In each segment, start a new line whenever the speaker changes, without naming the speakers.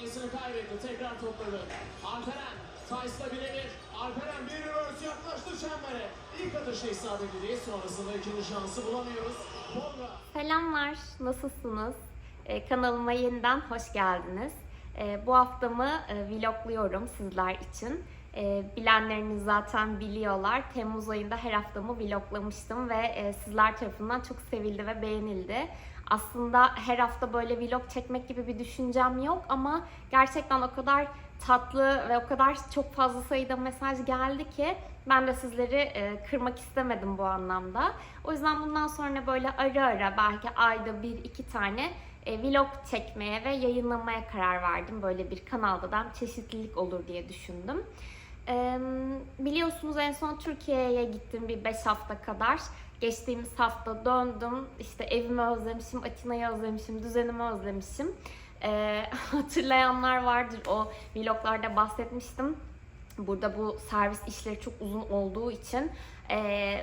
pasını kaybetti. Tekrar topladı. Alperen. Tays'la birebir. Alperen bir reverse yaklaştı çembere. İlk atışı isabetli değil. Sonrasında ikinci şansı bulamıyoruz. Tolga.
Selamlar, nasılsınız? Ee, kanalıma yeniden hoş geldiniz. Ee, bu haftamı e, vlogluyorum sizler için. Ee, bilenleriniz zaten biliyorlar. Temmuz ayında her haftamı vloglamıştım ve e, sizler tarafından çok sevildi ve beğenildi. Aslında her hafta böyle vlog çekmek gibi bir düşüncem yok ama gerçekten o kadar tatlı ve o kadar çok fazla sayıda mesaj geldi ki ben de sizleri e, kırmak istemedim bu anlamda. O yüzden bundan sonra böyle ara ara belki ayda bir iki tane e, vlog çekmeye ve yayınlamaya karar verdim. Böyle bir kanalda da çeşitlilik olur diye düşündüm. Biliyorsunuz en son Türkiye'ye gittim bir 5 hafta kadar. Geçtiğimiz hafta döndüm. İşte evimi özlemişim, Atina'yı özlemişim, düzenimi özlemişim. E, hatırlayanlar vardır o vloglarda bahsetmiştim. Burada bu servis işleri çok uzun olduğu için e,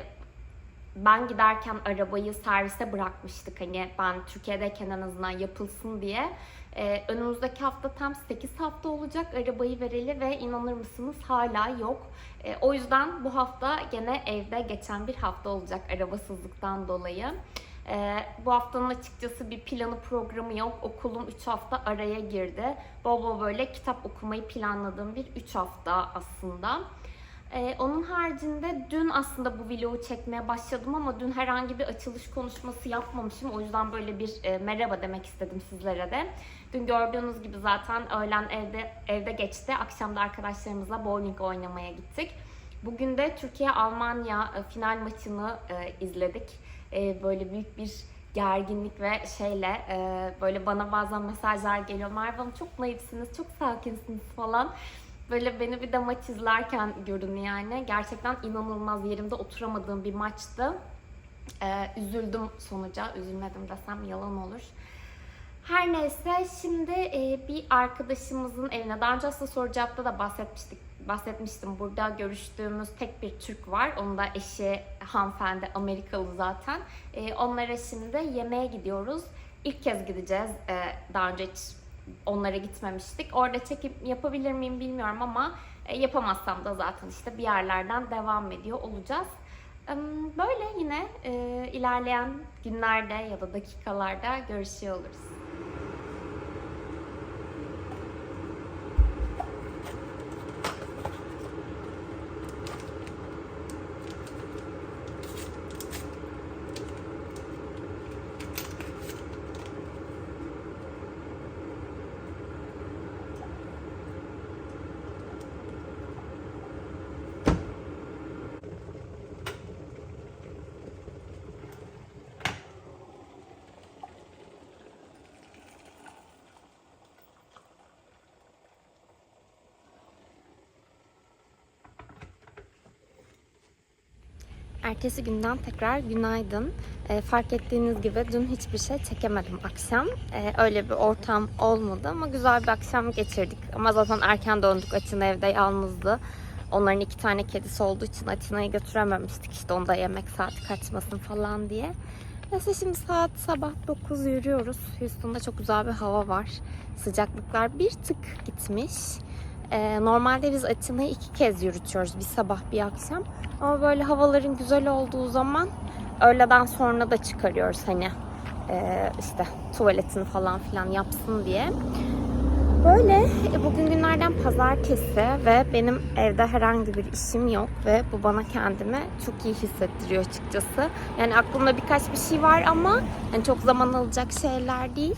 ben giderken arabayı servise bırakmıştık hani ben Türkiye'deyken en azından yapılsın diye. Ee, önümüzdeki hafta tam 8 hafta olacak arabayı vereli ve inanır mısınız hala yok. Ee, o yüzden bu hafta gene evde geçen bir hafta olacak arabasızlıktan dolayı. Ee, bu haftanın açıkçası bir planı programı yok. Okulum 3 hafta araya girdi. Bol bol böyle kitap okumayı planladığım bir 3 hafta aslında. Ee, onun haricinde dün aslında bu vlogu çekmeye başladım ama dün herhangi bir açılış konuşması yapmamışım. O yüzden böyle bir e, merhaba demek istedim sizlere de. Dün gördüğünüz gibi zaten öğlen evde evde geçti. Akşam da arkadaşlarımızla bowling oynamaya gittik. Bugün de Türkiye-Almanya e, final maçını e, izledik. E, böyle büyük bir gerginlik ve şeyle e, böyle bana bazen mesajlar geliyor. Merve çok naifsiniz, çok sakinsiniz falan. Böyle beni bir de maç izlerken görün yani. Gerçekten inanılmaz yerimde oturamadığım bir maçtı. Ee, üzüldüm sonuca. Üzülmedim desem yalan olur. Her neyse şimdi e, bir arkadaşımızın evine daha önce aslında soru cevapta da bahsetmiştik bahsetmiştim. Burada görüştüğümüz tek bir Türk var. Onun da eşi hanımefendi Amerikalı zaten. E, onlara şimdi yemeğe gidiyoruz. İlk kez gideceğiz. E, daha önce hiç onlara gitmemiştik. Orada çekim yapabilir miyim bilmiyorum ama e, yapamazsam da zaten işte bir yerlerden devam ediyor olacağız. Böyle yine e, ilerleyen günlerde ya da dakikalarda görüşüyor oluruz. Ertesi günden tekrar günaydın. Ee, fark ettiğiniz gibi dün hiçbir şey çekemedim akşam. Ee, öyle bir ortam olmadı ama güzel bir akşam geçirdik. Ama zaten erken döndük. Atina evde yalnızdı. Onların iki tane kedisi olduğu için Atina'yı götürememiştik. İşte onda yemek saati kaçmasın falan diye. Neyse şimdi saat sabah 9 yürüyoruz. Houston'da çok güzel bir hava var. Sıcaklıklar bir tık gitmiş. Ee, normalde biz Atina'yı iki kez yürütüyoruz. Bir sabah bir akşam. Ama böyle havaların güzel olduğu zaman öğleden sonra da çıkarıyoruz hani e, işte tuvaletini falan filan yapsın diye. Böyle e, bugün günlerden pazartesi ve benim evde herhangi bir işim yok ve bu bana kendimi çok iyi hissettiriyor açıkçası. Yani aklımda birkaç bir şey var ama yani çok zaman alacak şeyler değil.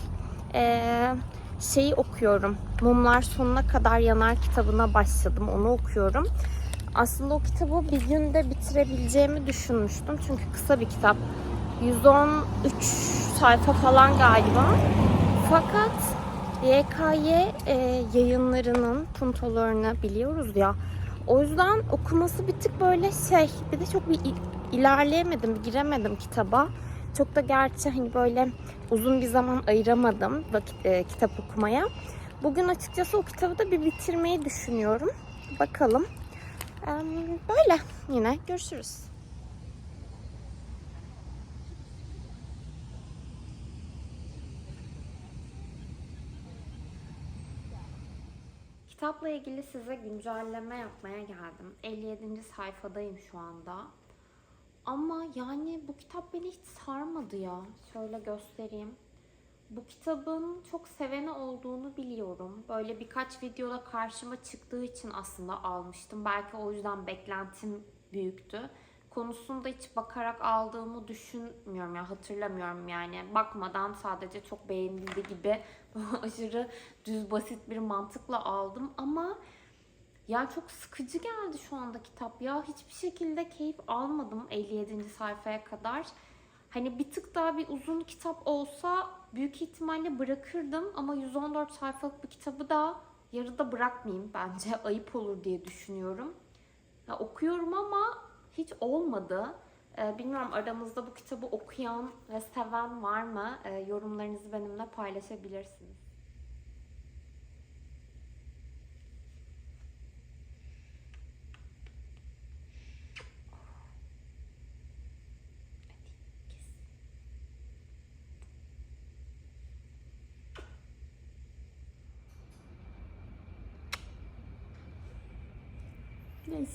Ee, şeyi okuyorum. Mumlar sonuna kadar yanar kitabına başladım. Onu okuyorum. Aslında o kitabı bir günde bitirebileceğimi düşünmüştüm. Çünkü kısa bir kitap. 113 sayfa falan galiba. Fakat YKY e, yayınlarının puntolarını biliyoruz ya. O yüzden okuması bir tık böyle şey. Bir de çok bir il- ilerleyemedim, giremedim kitaba. Çok da gerçi hani böyle uzun bir zaman ayıramadım vakit, e, kitap okumaya. Bugün açıkçası o kitabı da bir bitirmeyi düşünüyorum. Bakalım. Em, Böyle yine görüşürüz. kitapla ilgili size güncelleme yapmaya geldim. 57. sayfadayım şu anda. Ama yani bu kitap beni hiç sarmadı ya. Şöyle göstereyim. Bu kitabın çok seveni olduğunu biliyorum. Böyle birkaç videoda karşıma çıktığı için aslında almıştım. Belki o yüzden beklentim büyüktü. Konusunu da hiç bakarak aldığımı düşünmüyorum ya hatırlamıyorum yani. Bakmadan sadece çok beğenildi gibi aşırı düz basit bir mantıkla aldım ama ya çok sıkıcı geldi şu anda kitap ya. Hiçbir şekilde keyif almadım 57. sayfaya kadar. Hani bir tık daha bir uzun kitap olsa büyük ihtimalle bırakırdım ama 114 sayfalık bir kitabı da yarıda bırakmayayım bence ayıp olur diye düşünüyorum. Ya okuyorum ama hiç olmadı. Ee, bilmiyorum aramızda bu kitabı okuyan ve seven var mı? Ee, yorumlarınızı benimle paylaşabilirsiniz.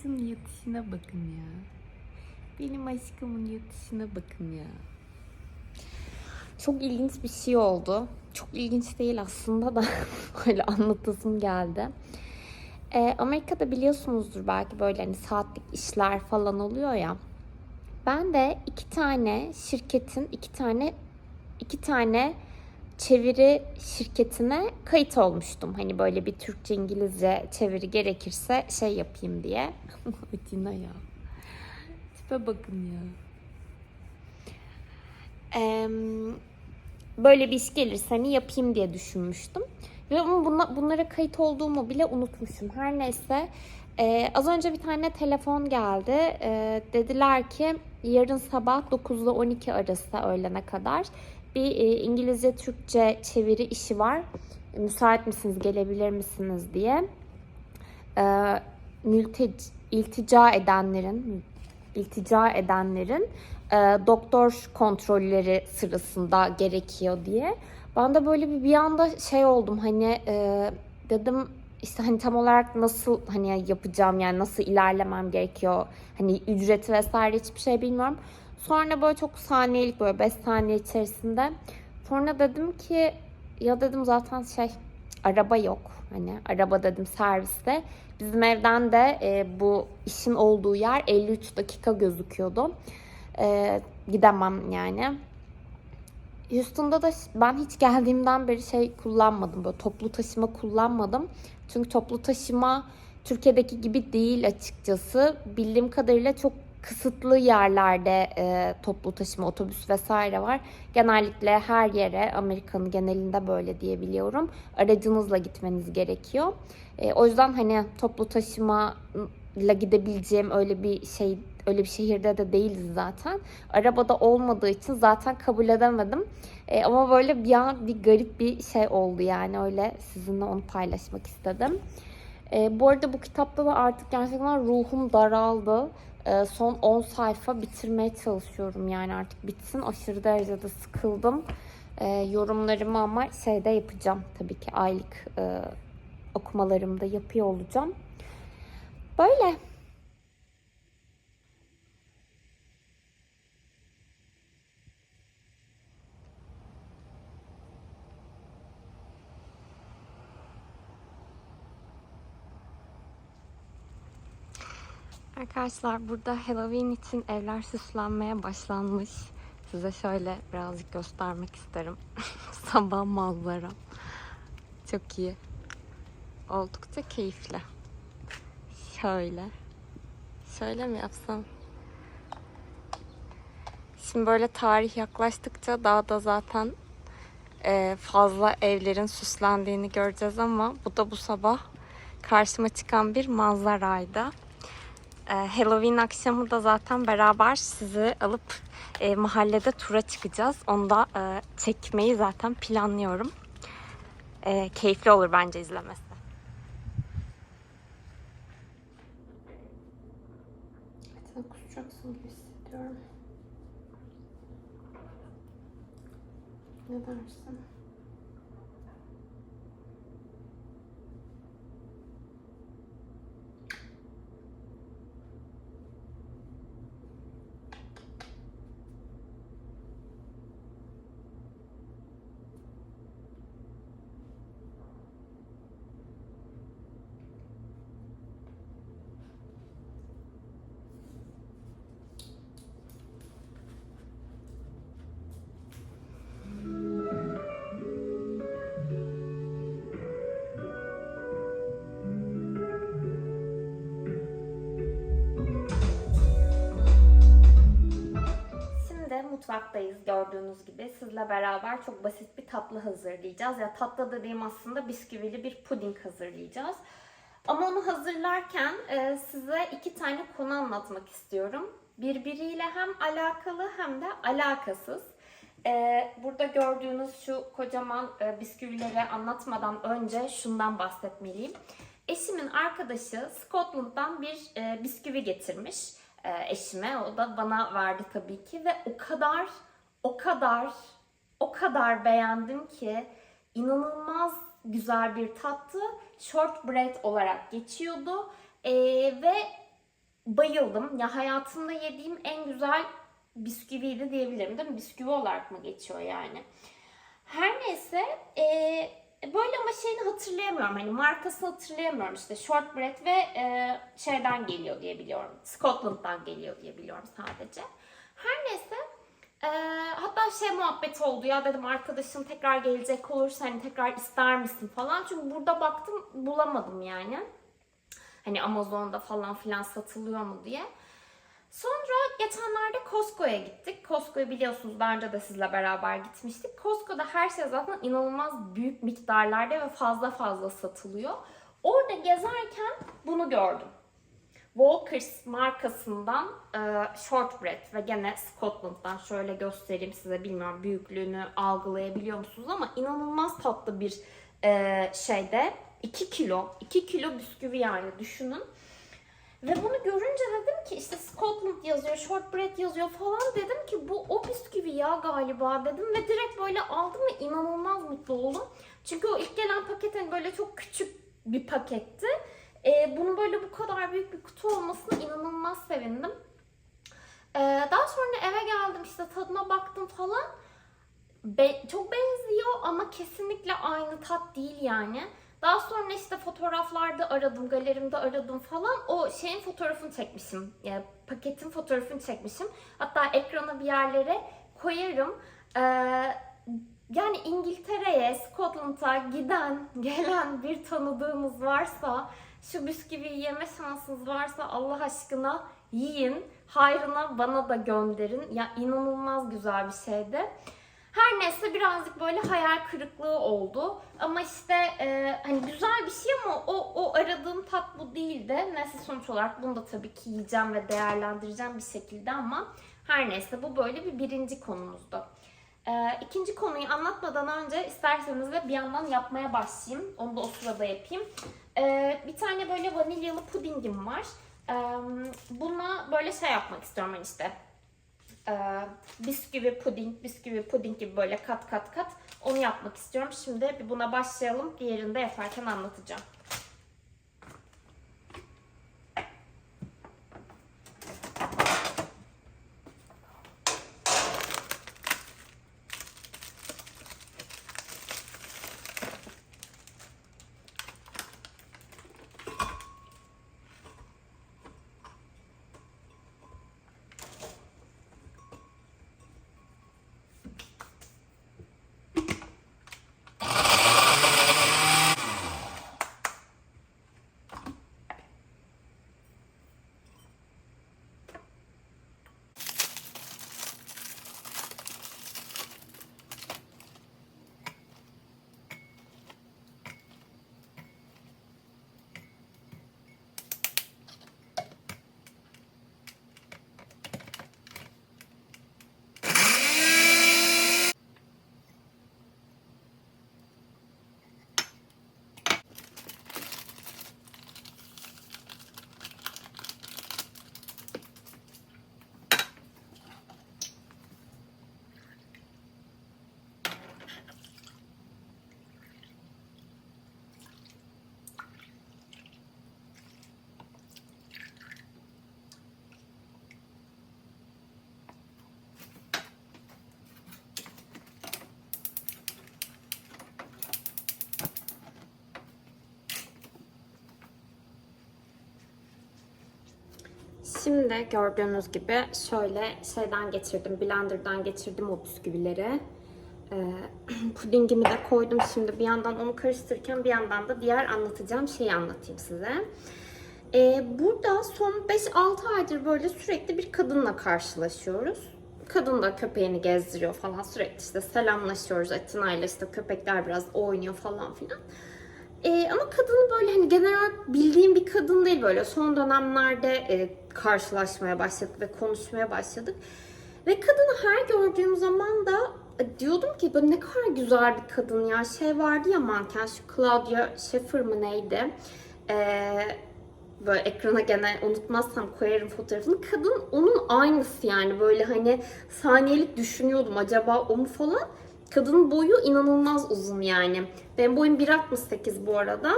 Şunun yatışına bakın ya. Benim aşkımın yatışına bakın ya.
Çok ilginç bir şey oldu. Çok ilginç değil aslında da böyle anlatasım geldi. Ee, Amerika'da biliyorsunuzdur belki böyle hani saatlik işler falan oluyor ya. Ben de iki tane şirketin iki tane iki tane çeviri şirketine kayıt olmuştum. Hani böyle bir Türkçe İngilizce çeviri gerekirse şey yapayım diye.
Atina ya. Tipe bakın ya.
Eee, böyle bir iş gelirse hani yapayım diye düşünmüştüm. Ve ama bunlara kayıt olduğumu bile unutmuşum. Her neyse eee, az önce bir tane telefon geldi. Eee, dediler ki yarın sabah 9 ile 12 arası öğlene kadar bir e, İngilizce Türkçe çeviri işi var. Müsait misiniz, gelebilir misiniz diye. Eee mülteci, iltica edenlerin iltica edenlerin e, doktor kontrolleri sırasında gerekiyor diye. Ben de böyle bir bir anda şey oldum hani e, dedim işte hani tam olarak nasıl hani yapacağım yani nasıl ilerlemem gerekiyor hani ücreti vesaire hiçbir şey bilmiyorum. Sonra böyle çok saniyelik böyle 5 saniye içerisinde. Sonra dedim ki ya dedim zaten şey araba yok. Hani araba dedim serviste. Bizim evden de e, bu işin olduğu yer 53 dakika gözüküyordu. E, gidemem yani. Houston'da da ben hiç geldiğimden beri şey kullanmadım böyle toplu taşıma kullanmadım. Çünkü toplu taşıma Türkiye'deki gibi değil açıkçası. Bildiğim kadarıyla çok kısıtlı yerlerde e, toplu taşıma, otobüs vesaire var. Genellikle her yere Amerika'nın genelinde böyle diyebiliyorum. Aracınızla gitmeniz gerekiyor. E, o yüzden hani toplu taşıma ile gidebileceğim öyle bir şey öyle bir şehirde de değiliz zaten. Arabada olmadığı için zaten kabul edemedim. E, ama böyle bir an bir garip bir şey oldu yani öyle sizinle onu paylaşmak istedim. E, bu arada bu kitapta da artık gerçekten ruhum daraldı. E, son 10 sayfa bitirmeye çalışıyorum yani artık bitsin. Aşırı derecede sıkıldım. E, yorumlarımı ama şeyde yapacağım tabii ki aylık e, okumalarımda yapıyor olacağım. Böyle. Arkadaşlar burada Halloween için evler süslenmeye başlanmış. Size şöyle birazcık göstermek isterim. Sabah manzara. Çok iyi. Oldukça keyifli. Şöyle. Şöyle mi yapsam? Şimdi böyle tarih yaklaştıkça daha da zaten e, fazla evlerin süslendiğini göreceğiz ama bu da bu sabah karşıma çıkan bir manzaraydı. Ee, Halloween akşamı da zaten beraber sizi alıp e, mahallede tura çıkacağız. Onu da e, çekmeyi zaten planlıyorum. E, keyifli olur bence izlemesi. Sen kusacaksın gibi. Ne dersin? Mutfaktayız gördüğünüz gibi. Sizle beraber çok basit bir tatlı hazırlayacağız. Ya tatlı dediğim aslında bisküvili bir puding hazırlayacağız. Ama onu hazırlarken e, size iki tane konu anlatmak istiyorum. Birbiriyle hem alakalı hem de alakasız. E, burada gördüğünüz şu kocaman e, bisküvileri anlatmadan önce şundan bahsetmeliyim. Eşimin arkadaşı Scotland'dan bir e, bisküvi getirmiş eşime. O da bana verdi tabii ki ve o kadar, o kadar, o kadar beğendim ki inanılmaz güzel bir tattı. Shortbread olarak geçiyordu E, ve bayıldım. Ya hayatımda yediğim en güzel bisküviydi diyebilirim değil mi? Bisküvi olarak mı geçiyor yani? Her neyse e, böyle şeyini hatırlayamıyorum. Hani markasını hatırlayamıyorum. İşte shortbread ve e, şeyden geliyor diye biliyorum. Scotland'dan geliyor diye biliyorum sadece. Her neyse e, hatta şey muhabbet oldu ya dedim arkadaşım tekrar gelecek olursa hani tekrar ister misin falan. Çünkü burada baktım bulamadım yani. Hani Amazon'da falan filan satılıyor mu diye. Sonra geçenlerde Costco'ya gittik. Costco'yu biliyorsunuz daha önce de sizle beraber gitmiştik. Costco'da her şey zaten inanılmaz büyük miktarlarda ve fazla fazla satılıyor. Orada gezerken bunu gördüm. Walkers markasından e, shortbread ve gene Scotland'dan şöyle göstereyim size bilmiyorum büyüklüğünü algılayabiliyor musunuz ama inanılmaz tatlı bir e, şeyde 2 kilo 2 kilo bisküvi yani düşünün. Ve bunu görünce dedim ki işte Scotland yazıyor, shortbread yazıyor falan dedim ki bu o bisküvi ya galiba dedim ve direkt böyle aldım ve inanılmaz mutlu oldum. Çünkü o ilk gelen paket hani böyle çok küçük bir paketti. Ee, bunun böyle bu kadar büyük bir kutu olmasına inanılmaz sevindim. Ee, daha sonra eve geldim işte tadına baktım falan. Be- çok benziyor ama kesinlikle aynı tat değil yani. Daha sonra işte fotoğraflarda aradım, galerimde aradım falan. O şeyin fotoğrafını çekmişim. Yani paketin fotoğrafını çekmişim. Hatta ekrana bir yerlere koyarım. Ee, yani İngiltere'ye, Scotland'a giden, gelen bir tanıdığınız varsa, şu bisküviyi yeme şansınız varsa Allah aşkına yiyin. Hayrına bana da gönderin. Ya inanılmaz güzel bir şeydi. Her neyse birazcık böyle hayal kırıklığı oldu. Ama işte e, hani güzel bir şey ama o, o aradığım tat bu değildi. Neyse sonuç olarak bunu da tabii ki yiyeceğim ve değerlendireceğim bir şekilde ama her neyse bu böyle bir birinci konumuzdu. E, ikinci konuyu anlatmadan önce isterseniz de bir yandan yapmaya başlayayım. Onu da o sırada yapayım. E, bir tane böyle vanilyalı pudingim var. E, buna böyle şey yapmak istiyorum ben işte e, bisküvi puding, bisküvi puding gibi böyle kat kat kat onu yapmak istiyorum. Şimdi bir buna başlayalım. Diğerini de yaparken anlatacağım. Şimdi gördüğünüz gibi şöyle şeyden geçirdim, blenderdan geçirdim o bisküvileri. Ee, pudingimi de koydum şimdi bir yandan onu karıştırırken bir yandan da diğer anlatacağım şeyi anlatayım size. Ee, burada son 5-6 aydır böyle sürekli bir kadınla karşılaşıyoruz. Kadın da köpeğini gezdiriyor falan sürekli işte selamlaşıyoruz Atina ile işte köpekler biraz oynuyor falan filan. Ee, ama kadını böyle hani genel olarak bildiğim bir kadın değil böyle. Son dönemlerde e, karşılaşmaya başladık ve konuşmaya başladık. Ve kadını her gördüğüm zaman da e, diyordum ki böyle ne kadar güzel bir kadın ya. Şey vardı ya manken şu Claudia Schiffer mı neydi? Ee, böyle ekrana gene unutmazsam koyarım fotoğrafını. Kadın onun aynısı yani böyle hani saniyelik düşünüyordum acaba o mu falan. Kadının boyu inanılmaz uzun yani. Benim boyum 1.68 bu arada.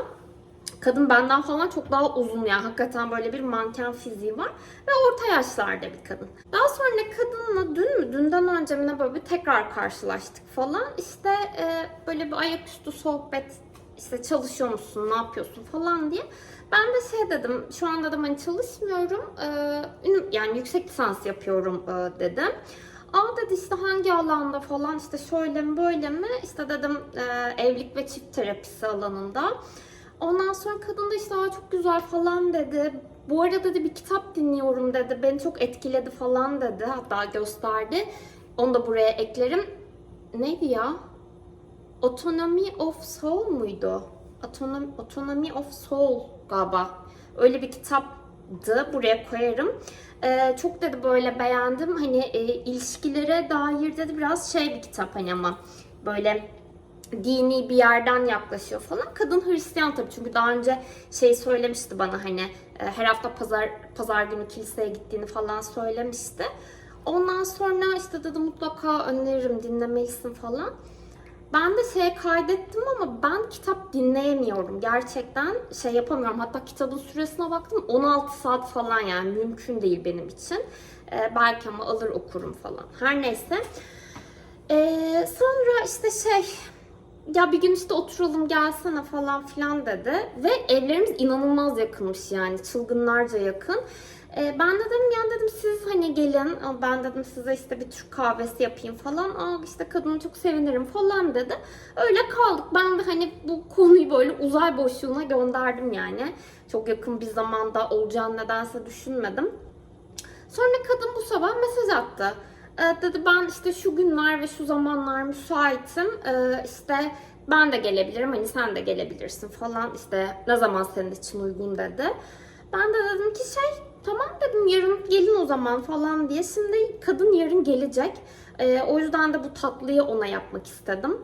Kadın benden falan çok daha uzun yani hakikaten böyle bir manken fiziği var ve orta yaşlarda bir kadın. Daha sonra kadınla dün mü dünden önce mi ne böyle bir tekrar karşılaştık falan. İşte e, böyle bir ayaküstü sohbet işte çalışıyor musun ne yapıyorsun falan diye. Ben de şey dedim şu an dedim hani çalışmıyorum e, yani yüksek lisans yapıyorum e, dedim. Aa dedi işte hangi alanda falan işte şöyle mi böyle mi işte dedim e, evlilik ve çift terapisi alanında. Ondan sonra kadın da işte çok güzel falan dedi. Bu arada dedi bir kitap dinliyorum dedi. Beni çok etkiledi falan dedi. Hatta gösterdi. Onu da buraya eklerim. Neydi ya? Autonomy of Soul muydu? Autonomy, Autonomy of Soul galiba. Öyle bir kitaptı. Buraya koyarım. Ee, çok dedi böyle beğendim. Hani e, ilişkilere dair dedi biraz şey bir kitap hani ama böyle dini bir yerden yaklaşıyor falan. Kadın Hristiyan tabii çünkü daha önce şey söylemişti bana hani e, her hafta pazar pazar günü kiliseye gittiğini falan söylemişti. Ondan sonra işte dedi mutlaka öneririm dinlemelisin falan. Ben de şeye kaydettim ama ben kitap dinleyemiyorum. Gerçekten şey yapamıyorum. Hatta kitabın süresine baktım 16 saat falan yani mümkün değil benim için. Ee, belki ama alır okurum falan. Her neyse. Ee, sonra işte şey ya bir gün işte oturalım gelsene falan filan dedi. Ve evlerimiz inanılmaz yakınmış yani çılgınlarca yakın. Ee, ben de dedim ya dedim siz hani gelin ben dedim size işte bir Türk kahvesi yapayım falan. Aa işte kadını çok sevinirim falan dedi. Öyle kaldık. Ben de hani bu konuyu böyle uzay boşluğuna gönderdim yani. Çok yakın bir zamanda olacağını nedense düşünmedim. Sonra kadın bu sabah mesaj attı. Ee, dedi ben işte şu günler ve şu zamanlar müsaitim. Ee, işte ben de gelebilirim hani sen de gelebilirsin falan işte ne zaman senin için uygun dedi. Ben de dedim ki şey tamam dedim yarın gelin o zaman falan diye. Şimdi kadın yarın gelecek. Ee, o yüzden de bu tatlıyı ona yapmak istedim.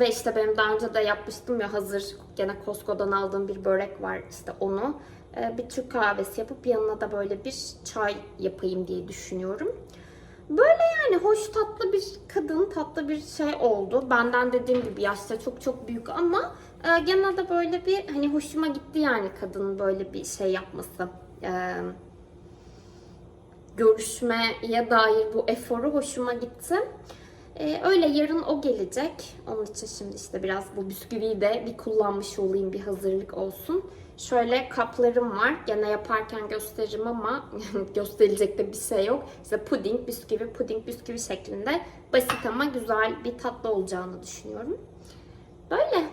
Ve işte benim daha önce de yapmıştım ya hazır gene Costco'dan aldığım bir börek var işte onu. Ee, bir Türk kahvesi yapıp yanına da böyle bir çay yapayım diye düşünüyorum. Böyle yani hoş tatlı bir kadın, tatlı bir şey oldu. Benden dediğim gibi yaşta çok çok büyük ama e, gene böyle bir hani hoşuma gitti yani kadının böyle bir şey yapması. E, görüşmeye dair bu eforu hoşuma gitti. E, öyle yarın o gelecek. Onun için şimdi işte biraz bu bisküviyi de bir kullanmış olayım, bir hazırlık olsun. Şöyle kaplarım var. Gene yaparken gösteririm ama gösterilecek de bir şey yok. İşte puding, bisküvi, puding, bisküvi şeklinde basit ama güzel bir tatlı olacağını düşünüyorum. Böyle.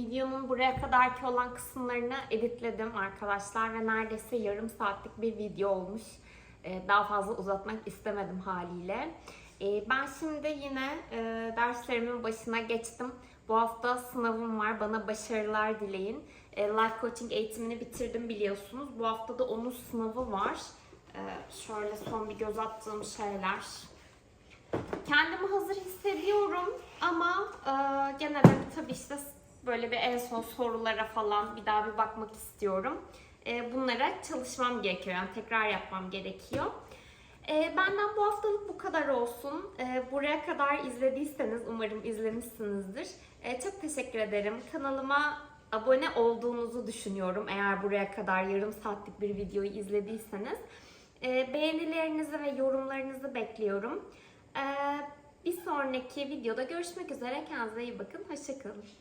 Videonun buraya kadarki olan kısımlarını editledim arkadaşlar ve neredeyse yarım saatlik bir video olmuş. Ee, Daha fazla uzatmak istemedim haliyle. Ee, Ben şimdi yine e, derslerimin başına geçtim. Bu hafta sınavım var. Bana başarılar dileyin. E, Life coaching eğitimini bitirdim biliyorsunuz. Bu hafta da onun sınavı var. Şöyle son bir göz attığım şeyler. Kendimi hazır hissediyorum ama e, gene tabii işte böyle bir en son sorulara falan bir daha bir bakmak istiyorum. E, bunlara çalışmam gerekiyor. Yani tekrar yapmam gerekiyor. E, benden bu haftalık bu kadar olsun. E, buraya kadar izlediyseniz umarım izlemişsinizdir. Çok teşekkür ederim. Kanalıma abone olduğunuzu düşünüyorum. Eğer buraya kadar yarım saatlik bir videoyu izlediyseniz. Beğenilerinizi ve yorumlarınızı bekliyorum. Bir sonraki videoda görüşmek üzere. Kendinize iyi bakın. Hoşçakalın.